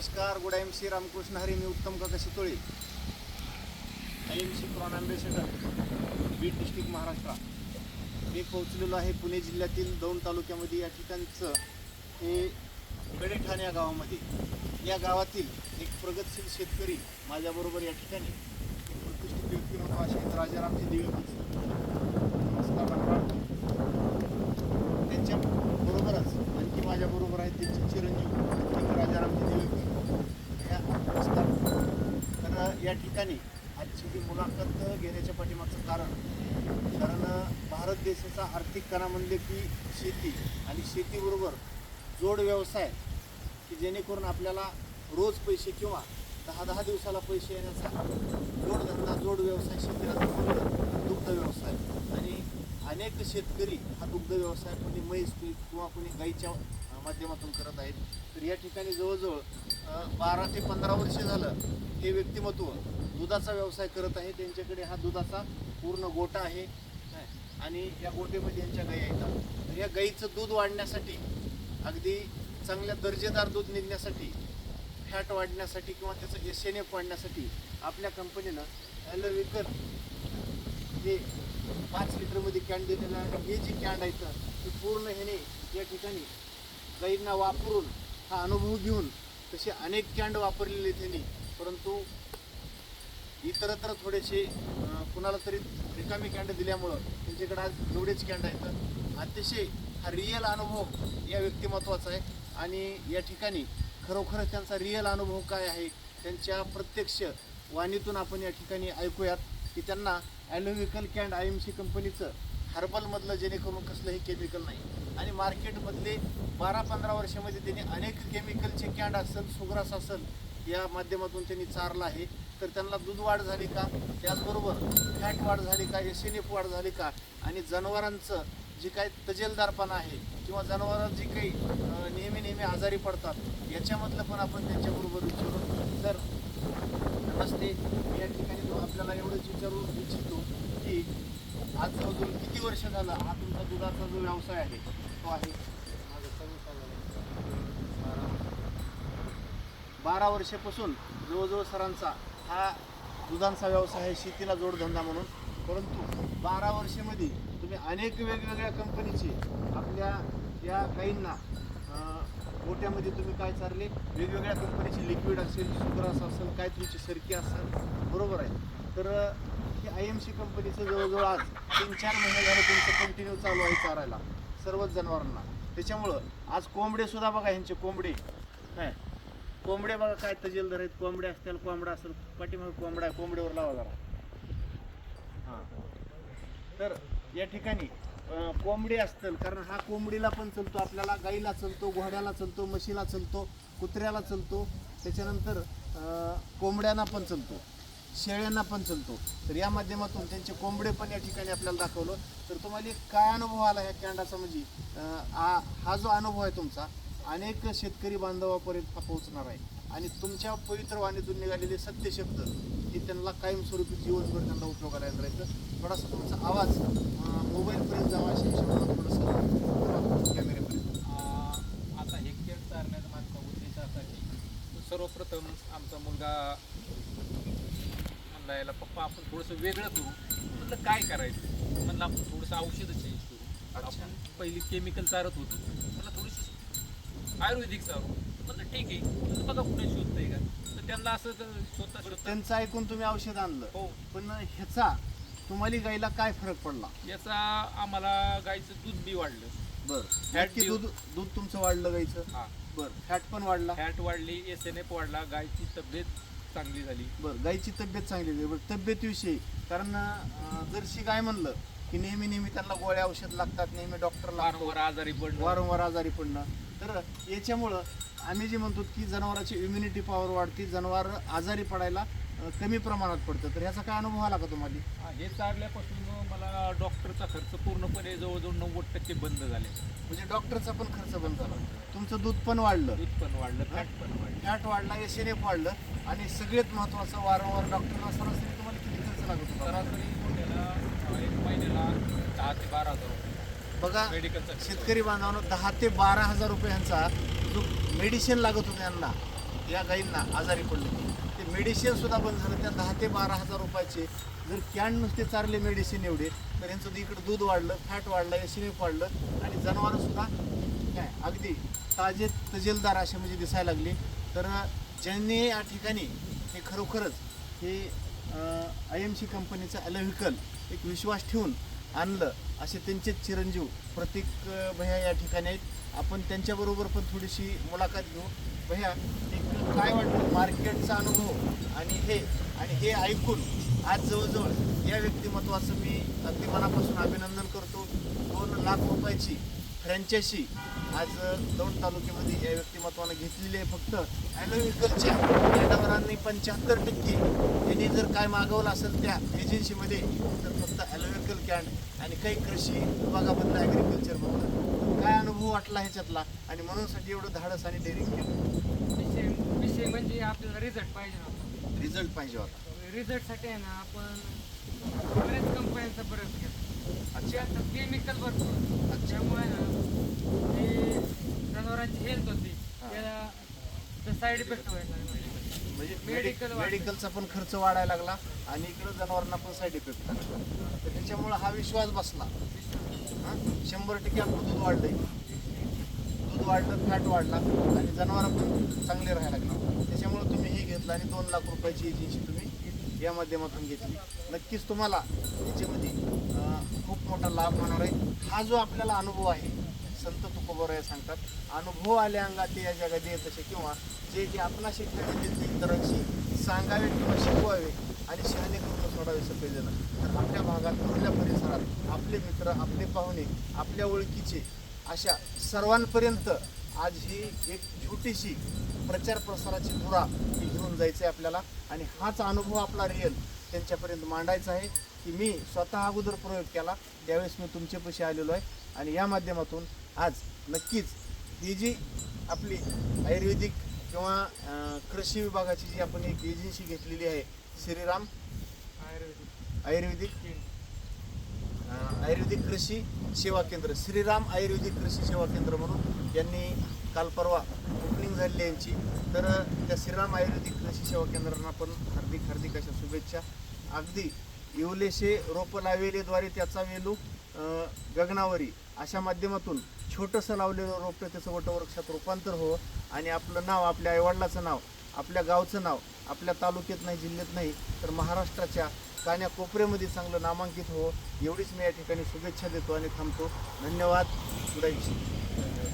नमस्कार good M C Ramkrishna Hari मी Uttam Kaka Shitole. M C crown ambassador Beed district Maharashtra. मी पोहोचलेलो आहे पुणे जिल्ह्यातील दौंड तालुक्यामध्ये. या ठिकाणचं हे गडेठाण या गावामध्ये. या गावातील एक प्रगतशील शेतकरी माझ्याबरोबर या ठिकाणी प्रतिष्ठित व्यक्ती म्हणून असे आहेत राजारामजी दिवेकर नमस्कार त्यांच्याबरोबरच त्यांच्या बरोबरच आणखी माझ्याबरोबर आहेत त्यांचे चिरंजीव एक राजारामजी देवेकर या नमस्कार तर या ठिकाणी आजची जी मुलाखत घेण्याच्या पाठीमागचं कारण कारण भारत देशाचा आर्थिक कणा म्हणले की शेती आणि शेतीबरोबर जोड व्यवसाय की जेणेकरून आपल्याला रोज पैसे किंवा दहा दहा दिवसाला पैसे येण्याचा जोडधंदा जोड व्यवसाय शेतीला दुग्ध व्यवसाय. आणि अनेक शेतकरी हा दुग्ध व्यवसाय कोणी म्हैस किंवा कोणी गाईच्या माध्यमातून करत आहेत. तर या ठिकाणी जवळजवळ बारा ते पंधरा वर्ष झालं हे व्यक्तिमत्व दुधाचा व्यवसाय करत आहे. त्यांच्याकडे हा दुधाचा पूर्ण गोटा आहे. आणि या गोटेमध्ये यांच्या गाई येतात तर या गाईचं दूध वाढण्यासाठी अगदी चांगल्या दर्जेदार दूध निघण्यासाठी फॅट वाढण्यासाठी किंवा त्याचं एस एन एफ वाढण्यासाठी आपल्या कंपनीनं ॲलोविकर जे पाच लिटरमध्ये कॅन दिलेलं आहे. आणि हे जे कॅन आहे तर ते पूर्ण ह्याने या ठिकाणी गाईंना वापरून हा अनुभव घेऊन तसे अनेक कॅन्ड वापरलेले त्यांनी. परंतु इतरत्र थोडेसे कुणाला तरी रिकामी कॅन्ड दिल्यामुळं त्यांच्याकडे आज एवढेच कॅन्ड आहेत. अतिशय हा रिअल अनुभव या व्यक्तिमत्वाचा आहे. आणि या ठिकाणी खरोखरच त्यांचा रिअल अनुभव काय आहे त्यांच्या प्रत्यक्ष वाणीतून आपण या ठिकाणी ऐकूयात की त्यांना ॲलोविकल कॅन्ड आय एम सी कंपनीचं हर्बलमधलं जेणेकरून कसलंही केमिकल नाही. आणि मार्केटमधले बारा पंधरा वर्षामध्ये त्यांनी अनेक केमिकलचे कॅन्ड असेल सुग्रास असेल या माध्यमातून त्यांनी चारला आहे. तर त्यांना दूध वाढ झाली का? त्याचबरोबर फॅट वाढ झाली का? एस वाढ झाली का? आणि जनावरांचं जे काय तजेलदारपणा आहे किंवा जनावरं जी काही नेहमी नेहमी आजारी पडतात याच्यामधलं पण आपण त्यांच्याबरोबर विचारू तर नमस्ते. मी या ठिकाणी तो आपल्याला एवढंच विचारू इच्छितो की आज अजून किती वर्ष झालं हा तुमचा दुधाचा जो व्यवसाय आहे तो आहे? बारा वर्षापासून जवळजवळ सरांचा हा दुधांचा व्यवसाय आहे शेतीला जोडधंदा म्हणून. परंतु बारा वर्षामध्ये तुम्ही अनेक वेगवेगळ्या कंपनीचे आपल्या या गाईंना गोट्यामध्ये तुम्ही काय चालले वेगवेगळ्या कंपनीचे लिक्विड असेल सुग्रास असेल काय तुमची सरकी असेल बरोबर आहे. तर आय एम सी कंपनीचं जवळजवळ आज तीन चार महिने झाले तुमचं कंटिन्यू चालू आहे चारायला सर्वच जनावरांना. त्याच्यामुळं आज कोंबडे सुद्धा बघा ह्यांचे कोंबडे. काय? कोंबडे बघा काय तजेलदार आहेत. कोंबडे असतील कोंबडा असेल पाठीमागे कोंबडा आहे. कोंबडीवर लावा जरा. हां. तर या ठिकाणी कोंबडी असतील कारण हा कोंबडीला पण चलतो आपल्याला गाईला चलतो घोड्याला चलतो म्हशीला चलतो कुत्र्याला चलतो. त्याच्यानंतर कोंबड्यांना पण चलतो. शेळ्यांना पण चलतो. तर या माध्यमातून त्यांचे कोंबडे पण या ठिकाणी आपल्याला दाखवलं. तर तुम्हाला काय अनुभव आला ह्या कॅन्डाचा म्हणजे? हा जो अनुभव आहे तुमचा अनेक शेतकरी बांधवापर्यंत पोहोचणार आहे. आणि तुमच्या पवित्र वाणीतून निघालेले सत्य शब्द हे त्यांना कायमस्वरूपी जीवनभर त्यांना उपयोगाला येणार आहे तर थोडासा तुमचा आवाज मोबाईलपर्यंत जावा अशा हिशोबाने थोडंसं कॅमेऱ्यापर्यंत. आ, आता हेक्टर चारण्याचा मागचा उद्देशासाठी सर्वप्रथम आमचा मुलगा म्हणला याला पप्पा आपण थोडंसं वेगळं करू. म्हटलं काय करायचं? म्हणलं आपण थोडंसं औषधं चेंज करू. आपण पहिली केमिकल चारत होतो. म्हणलं थोडीशी आयुर्वेदिक चारू. म्हणलं ठीक आहे. म्हणलं बघा कुठे शोधतंय का? तर त्यांना असं शोधता त्यांचं ऐकून तुम्ही औषध आणलं. हो. पण ह्याचा तुम्हाला गाईला काय फरक पडला? याचा आम्हाला गाईचं दूध बी वाढलं. बर. देऊ. दूध दूध तुमचं वाढलं गाईचं? हा. बर. फॅट पण वाढला? फॅट वाढली एस एन एफ वाढला. गायची तब्येत चांगली झाली. बरं गाईची तब्येत चांगली आहे. बरं तब्येतीविषयी कारण अं, जर्सी गाय म्हणलं की नेहमी नेहमी त्यांना गोळ्या औषध लागतात नेहमी डॉक्टर लागतो. वारंवार आजारी पडणं. वारंवार आजारी पडणं. तर याच्यामुळं आम्ही जे म्हणतो की जनावरांची इम्युनिटी पॉवर वाढते जनावर आजारी पडायला कमी प्रमाणात पडतं. तर ह्याचा काय अनुभव आला का तुम्हाला? हा, चारल्यापासून मला डॉक्टरचा खर्च पूर्णपणे जवळजवळ नव्वद टक्के बंद झाले. म्हणजे डॉक्टरचा पण खर्च बंद झाला. तुमचं दूध पण वाढलं. दूध पण वाढलं फॅट पण वाढलं. फॅट वाढला एस एन एफ वाढलं आणि सगळ्यात महत्त्वाचं वारंवार डॉक्टरला सरासरी तुम्हाला किती खर्च लागत होता? सरासरी मोठ्याला एक महिन्याला दहा ते बारा हजार रुपये. बघा मेडिकलचा शेतकरी बांधवांनो दहा ते बारा हजार रुपयांचा जो मेडिसिन लागत होतं यांना या गाईंना आजारी पडले. मेडिसिन सुद्धा बंद झालं. त्या दहा ते बारा हजार रुपयाचे जर कॅन नुसते चारले मेडिसिन एवढे तर यांचं इकडं दूध वाढलं फॅट वाढलं एसिनिक वाढलं आणि जनावरं सुद्धा काय अगदी ताजे तजेलदार असे म्हणजे दिसायला लागले. तर ज्यांनी या ठिकाणी हे खरोखरच हे आय एम सी कंपनीचं ॲलोव्हिकल एक विश्वास ठेवून आणलं असे त्यांचेच चिरंजीव प्रतीक भैया या ठिकाणी आहेत. आपण त्यांच्याबरोबर पण थोडीशी मुलाखत घेऊ. भैया एक काय वाटतं? मार्केटचा अनुभव आणि हे आणि हे ऐकून आज जवळजवळ या व्यक्तिमत्वाचं मी अगदी मनापासून अभिनंदन करतो. दोन लाख रुपयाची फ्रँचायसी आज दौंड तालुक्यामध्ये या व्यक्तिमत्वानं घेतलेली आहे फक्त. ॲलोव्हिकलच्या जनावरांनी पंच्याहत्तर टक्के. त्यांनी जर काय मागवलं असेल त्या एजन्सीमध्ये तर फक्त ॲलोविकल कॅन आणि काही कृषी विभागामधलं ॲग्रिकल्चरबद्दल काय अनुभव वाटला ह्याच्यातला? आणि म्हणूनसाठी एवढं धाडस आणि डेअरिंग केलं. विषय विषय म्हणजे आपल्याला रिझल्ट पाहिजे होता. रिझल्ट पाहिजे होता. रिझल्टसाठी आहे ना आपण बऱ्याच कंपन्यांचा बरंच घेतो अच्छा. आता केमिकल भरपूर. त्यामुळे ना ते जनावरांची हेल्थ होती. त्याला साईड इफेक्ट व्हायला लागले. म्हणजे Medical वाढलं. मेडिकलचा पण खर्च वाढायला लागला आणि इकडं जनावरांना पण साईड इफेक्ट लागला तर त्याच्यामुळं हा विश्वास बसला. हा? शंभर टक्के आपलं दूध वाढलंय. वाढलं फॅट वाढला आणि जनावरं पण चांगले राहायला लागले त्याच्यामुळे तुम्ही हे घेतलं आणि दोन लाख रुपयाची एजन्सी तुम्ही या माध्यमातून घेतली. नक्कीच तुम्हाला याच्यामध्ये खूप मोठा लाभ होणार आहे. हा जो आपल्याला अनुभव आहे संत तुकोबराय सांगतात अनुभव आले अंगात या जगात येत असे किंवा जे जे आपला शिकलेले ते इतरांशी सांगावे किंवा शिकवावे आणि शहाणे करून सोडावे सगळेजण. तर आपल्या भागात आपल्या परिसरात आपले मित्र आपले पाहुणे आपल्या ओळखीचे अशा सर्वांपर्यंत आज ही एक छोटीशी प्रचार प्रसाराची धुरा ही घेऊन जायचं आहे आपल्याला. आणि हाच अनुभव आपला रिअल त्यांच्यापर्यंत मांडायचा आहे की मी स्वतः अगोदर प्रयोग केला त्यावेळेस मी तुमच्यापाशी आलेलो आहे. आणि या माध्यमातून आज नक्कीच ही जी आपली आयुर्वेदिक किंवा कृषी विभागाची जी आपण एक एजन्सी घेतलेली आहे श्रीराम आयुर्वेदिक. आयुर्वेदिक. आयुर्वेदिक कृषी सेवा केंद्र श्रीराम आयुर्वेदिक कृषी सेवा केंद्र म्हणून यांनी काल परवा ओपनिंग झालेली यांची. तर त्या श्रीराम आयुर्वेदिक कृषी सेवा केंद्रांना पण हार्दिक हार्दिक अशा शुभेच्छा. अगदी येवलेशे रोपं लावेलेद्वारे त्याचा वेलू गगनावरी अशा माध्यमातून छोटंसं लावलेलं रोपटं त्याचं वटवृक्षात रूपांतर हो आणि आपलं नाव आपल्या आईवडिलाचं नाव आपल्या गावचं नाव आपल्या तालुक्यात नाही जिल्ह्यात नाही तर महाराष्ट्राच्या कान्या कोपऱ्यामध्ये चांगलं नामांकित हो एवढीच मी या ठिकाणी शुभेच्छा देतो आणि थांबतो. धन्यवाद. गुडाईची